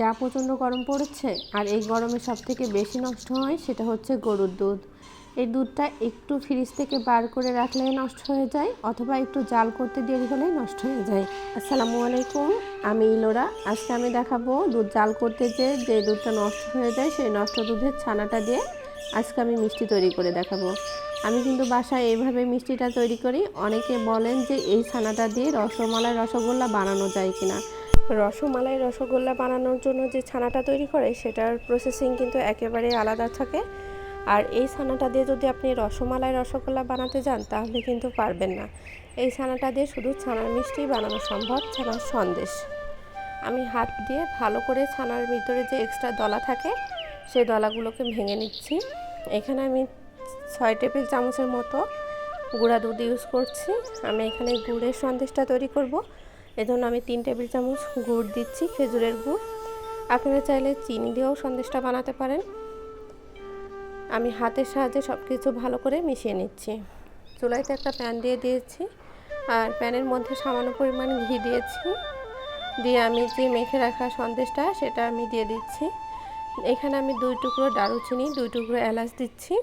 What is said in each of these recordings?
যা প্রচণ্ড গরম পড়েছে আর এই গরমে সব থেকে বেশি নষ্ট হয় সেটা হচ্ছে গরুর দুধ। এই দুধটা একটু ফ্রিজ থেকে বার করে রাখলে নষ্ট হয়ে যায় অথবা একটু জাল করতে দেরি হলেই নষ্ট হয়ে যায়। আসসালামু আলাইকুম, আমি ইলোরা। আজকে আমি দেখাবো দুধ জাল করতে যে যে দুধটা নষ্ট হয়ে যায় সেই নষ্ট দুধের ছানাটা দিয়ে আজকে আমি মিষ্টি তৈরি করে দেখাবো। আমি কিন্তু বাসায় এইভাবে মিষ্টিটা তৈরি করি। অনেকে বলেন যে এই ছানাটা দিয়ে রসমালাই, রসগোল্লা বানানো যায় কিনা। রসমালাই রসগোল্লা বানানোর জন্য যে ছানাটা তৈরি করে, সেটার প্রসেসিং কিন্তু একেবারে আলাদা থাকে। আর এই ছানাটা দিয়ে যদি আপনি রসমালাই রসগোল্লা বানাতে যান, তাহলে কিন্তু পারবেন না। এই ছানাটা দিয়ে শুধু ছানার মিষ্টি বানানো সম্ভব, ছানার সন্দেশ। আমি হাত দিয়ে ভালো করে ছানার ভিতরে যে এক্সট্রা দলা থাকে সেই দলাগুলোকে ভেঙে নিচ্ছি। এখানে আমি ছয় টেবিল চামচের মতো গুঁড়া দুধ ইউজ করছি। আমি এখানে গুড়ের সন্দেশটা তৈরি করব। এজন্য আমি তিন টেবিল চামচ গুড় দিচ্ছি, খেজুরের গুড়। আপনারা চাইলে চিনি দিয়েও সন্দেশটা বানাতে পারেন। আমি হাতের সাহায্যে সব কিছু ভালো করে মিশিয়ে নিচ্ছি। চুলাইতে একটা প্যান দিয়ে দিয়েছি, আর প্যানের মধ্যে সামান্য পরিমাণ ঘি দিয়েছি। দিয়ে আমি যে মেখে রাখা সন্দেশটা, সেটা আমি দিয়ে দিচ্ছি। এখানে আমি দুই টুকরো দারুচিনি, দুই টুকরো এলাচ দিচ্ছি।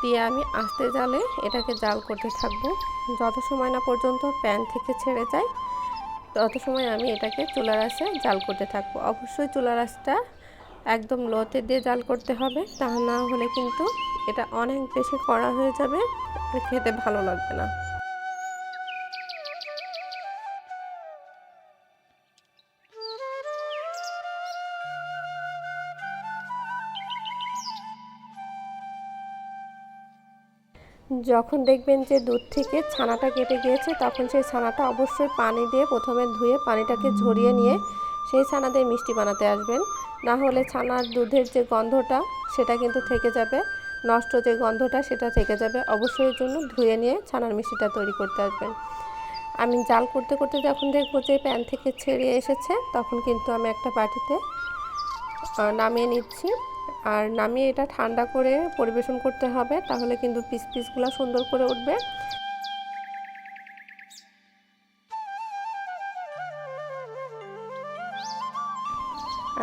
দিয়ে আমি আস্তে জালে এটাকে জাল করতে থাকব। যত সময় না পর্যন্ত প্যান থেকে ছেড়ে যায় তত সময় আমি এটাকে চুলা আঁচে জাল করতে থাকব। অবশ্যই চুলা আঁচটা একদম লোতে দিয়ে জাল করতে হবে, তা না হলে কিন্তু এটা অনেক বেশি কড়া হয়ে যাবে খেতে ভালো লাগবে না। যখন দেখবেন যে দুধ থেকে ছানাটা কেটে গিয়েছে, তখন সেই ছানাটা অবশ্যই পানি দিয়ে প্রথমে ধুয়ে পানিটাকে ঝরিয়ে নিয়ে সেই ছানা দিয়ে মিষ্টি বানাতে আসবেন। না হলে ছানার দুধের যে গন্ধটা, সেটা কিন্তু থেকে যাবে। নষ্ট যে গন্ধটা, সেটা থেকে যাবে। অবশ্যই জন্য ধুয়ে নিয়ে ছানার মিষ্টিটা তৈরি করতে আসবেন। আমি জাল করতে করতে যখন দেখব যে প্যান থেকে ছেড়ে এসেছে, তখন কিন্তু আমি একটা বাটিতে নামিয়ে নিচ্ছি। আর নামিয়ে এটা ঠান্ডা করে পরিবেশন করতে হবে, তাহলে কিন্তু পিস পিসগুলো সুন্দর করে উঠবে।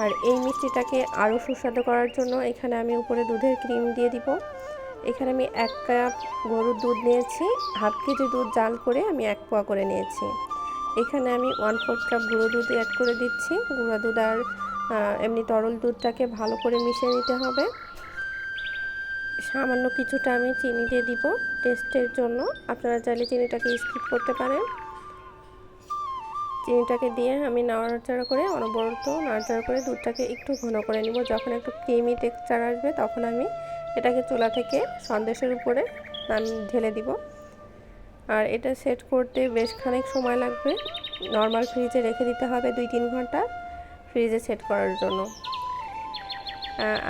আর এই মিষ্টিটাকে আরও সুস্বাদু করার জন্য এখানে আমি উপরে দুধের ক্রিম দিয়ে দিব। এখানে আমি এক কাপ গরুর দুধ নিয়েছি, হাফ কেজি দুধ জাল করে আমি এক পোয়া করে নিয়েছি। এখানে আমি ওয়ান ফোর্থ কাপ গুঁড়ো দুধ অ্যাড করে দিচ্ছি, গুঁড়ো দুধ আর এমনি তরল দুধটাকে ভালো করে মিশিয়ে নিতে হবে। সামান্য কিছুটা আমি চিনি দিয়ে দিব টেস্টের জন্য। আপনারা চাইলে চিনিটাকে স্কিপ করতে পারেন। চিনিটাকে দিয়ে আমি নাড়াচাড়া করে, অনবরত নাড়াচাড়া করে দুধটাকে একটু ঘন করে নিব। যখন একটু ক্রিমি টেক্সচার আসবে, তখন আমি এটাকে চুলা থেকে সন্দেশের উপরে ঢেলে দিব। আর এটা সেট করতে বেশ খানিক সময় লাগবে। নর্মাল ফ্রিজে রেখে দিতে হবে দুই তিন ঘণ্টা। ফ্রিজে সেট করার জন্য।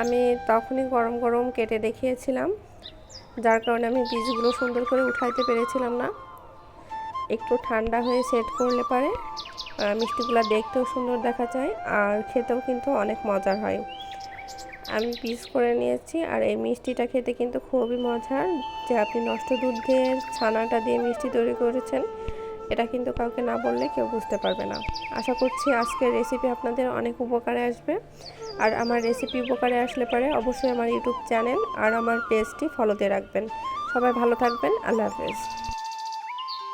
আমি তখনই গরম গরম কেটে দেখিয়েছিলাম। যার কারণে আমি বীজগুলো সুন্দর করে উঠাইতে পেরেছিলাম না। একটু ঠান্ডা হয়ে সেট করলে পারে। মিষ্টিগুলো দেখতেও সুন্দর দেখা যায় আর খেতেও কিন্তু অনেক মজার হয়। আমি পিস করে নিয়েছি আর এই মিষ্টিটা খেতে কিন্তু খুবই মজার যে আপনি নষ্ট দুধ দিয়ে ছানাটা দিয়ে মিষ্টি তৈরি করেছেন। এটা কিন্তু কাউকে না বললে কেউ বুঝতে পারবে না। আশা করছি আজকের রেসিপি আপনাদের অনেক উপকারে আসবে। আর আমার রেসিপি উপকারে আসলে পরে অবশ্যই আমার ইউটিউব চ্যানেল আর আমার পেজটি ফলোতে রাখবেন। সবাই ভালো থাকবেন। আল্লাহ হাফেজ।